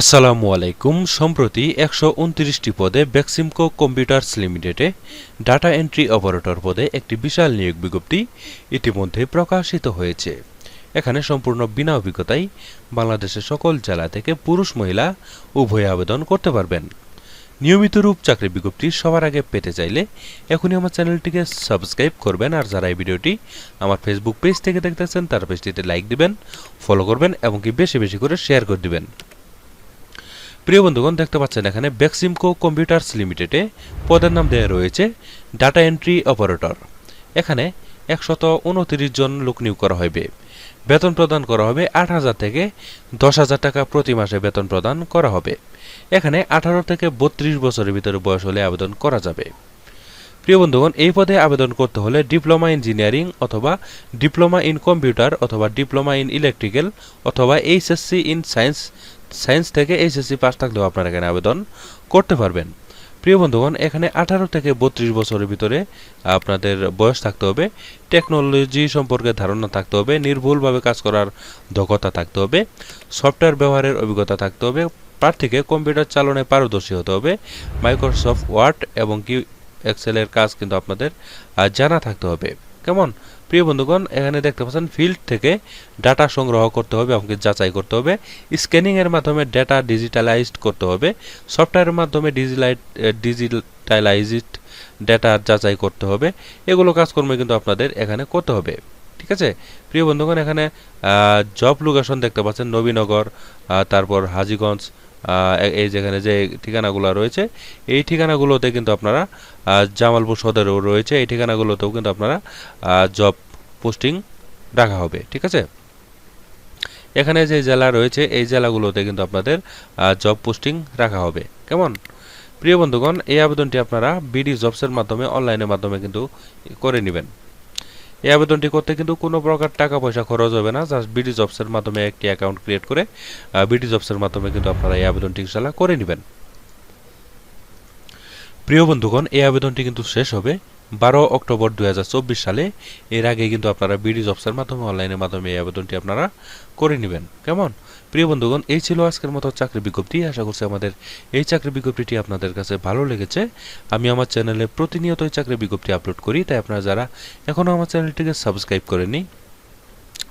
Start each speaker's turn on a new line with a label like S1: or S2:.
S1: আসসালামু আলাইকুম। সম্প্রতি একশো উনত্রিশটি পদে বেক্সিমকো কম্পিউটার্স লিমিটেডে ডাটা এন্ট্রি অপারেটর পদে একটি বিশাল নিয়োগ বিজ্ঞপ্তি ইতিমধ্যে প্রকাশিত হয়েছে। এখানে সম্পূর্ণ বিনা অভিজ্ঞতায় বাংলাদেশের সকল জেলা থেকে পুরুষ মহিলা উভয়ে আবেদন করতে পারবেন। নিয়মিত রূপ চাকরি বিজ্ঞপ্তি সবার আগে পেতে চাইলে এখনই আমার চ্যানেলটিকে সাবস্ক্রাইব করবেন আর যারা এই ভিডিওটি আমার ফেসবুক পেজ থেকে দেখতেছেন, তার পেজটিতে লাইক দিবেন ফলো করবেন এবং কি বেশি বেশি করে শেয়ার করে দিবেন। প্রিয় বন্ধুগণ, দেখতে পাচ্ছেন এখানে বেক্সিমকো কম্পিউটার্স লিমিটেডে পদের নাম দেওয়া রয়েছে ডাটা এন্ট্রি অপারেটর। এখানে একশত উনত্রিশ জন লোক নিয়োগ করা হবে বেতন প্রদান করা হবে আট হাজার থেকে দশ হাজার টাকা প্রতি মাসে বেতন প্রদান করা হবে। এখানে আঠারো থেকে বত্রিশ বছরের ভিতরে বয়স হলে আবেদন করা যাবে। প্রিয় বন্ধুগণ, এই পদে আবেদন করতে হলে ডিপ্লোমা ইঞ্জিনিয়ারিং অথবা ডিপ্লোমা ইন কম্পিউটার অথবা ডিপ্লোমা ইন ইলেকট্রিক্যাল অথবা এইচএসসি ইন সায়েন্স সায়েন্স থেকে এইচএসসি পাস থাকলেও আপনারা এখানে আবেদন করতে পারবেন। প্রিয় বন্ধুগণ, এখানে আঠারো থেকে বত্রিশ বছরের ভিতরে আপনাদের বয়স থাকতে হবে, টেকনোলজি সম্পর্কে ধারণা থাকতে হবে, নির্ভুলভাবে কাজ করার দক্ষতা থাকতে হবে, সফটওয়্যার ব্যবহারের অভিজ্ঞতা থাকতে হবে, প্রার্থীকে কম্পিউটার চালনে পারদর্শী হতে হবে, মাইক্রোসফট ওয়ার্ড এবং কি এক্সেলের কাজ কিন্তু আপনাদের জানা থাকতে হবে। কেমন? প্রিয় বন্ধুগণ, এখানে দেখতে পাচ্ছেন ফিল্ড থেকে ডাটা সংগ্রহ করতে হবে আমাকে যাচাই করতে হবে। স্ক্যানিংয়ের মাধ্যমে ডেটা ডিজিটালাইজড করতে হবে। সফটওয়্যারের মাধ্যমে ডিজিলাইট ডিজিটালাইজড ডেটা যাচাই করতে হবে। এগুলো কাজকর্ম কিন্তু আপনাদের এখানে করতে হবে। ঠিক আছে? প্রিয় বন্ধুগণ, এখানে জব লোকেশন দেখতে পাচ্ছেন, নবীনগর তারপর হাজীগঞ্জ এই যেখানে যে ঠিকানাগুলো রয়েছে, এই ঠিকানাগুলোতে কিন্তু আপনারা জামালপুর সদরেও রয়েছে, এই ঠিকানাগুলোতেও কিন্তু আপনারা জব পোস্টিং রাখা হবে, ঠিক আছে? এখানে যে জেলা রয়েছে, এই জেলাগুলোতে কিন্তু আপনাদের জব পোস্টিং রাখা হবে, কেমন? প্রিয় বন্ধুগণ, এই আবেদনটি আপনারা বিডি জবসের মাধ্যমে অনলাইনের মাধ্যমে কিন্তু করে নেবেন। এই আবেদনটি করতে কিন্তু কোনো প্রকার টাকা পয়সা খরচ হবে না। জাস্ট বিডি জবসের মাধ্যমে একটি অ্যাকাউন্ট ক্রিয়েট করে বিডি জবসের মাধ্যমে কিন্তু আপনারা এই আবেদনটি ইনশাল্লাহ করে নেবেন। প্রিয় বন্ধুগণ, এই আবেদনটি কিন্তু শেষ হবে। বারো অক্টোবর দু হাজার চব্বিশ সালে। এর আগে কিন্তু আপনারা বিডি জবসের মাধ্যমে, অনলাইনের মাধ্যমে এই আবেদনটি আপনারা করে নেবেন। কেমন? প্রিয় বন্ধুগণ, এই ছিল আজকের মতো চাকরি বিজ্ঞপ্তি। আশা করছি আমাদের এই চাকরি বিজ্ঞপ্তিটি আপনাদের কাছে ভালো লেগেছে। আমি আমার চ্যানেলে প্রতিনিয়ত চাকরি বিজ্ঞপ্তি আপলোড করি, তাই আপনারা যারা এখনও আমার চ্যানেলটিকে সাবস্ক্রাইব করেননি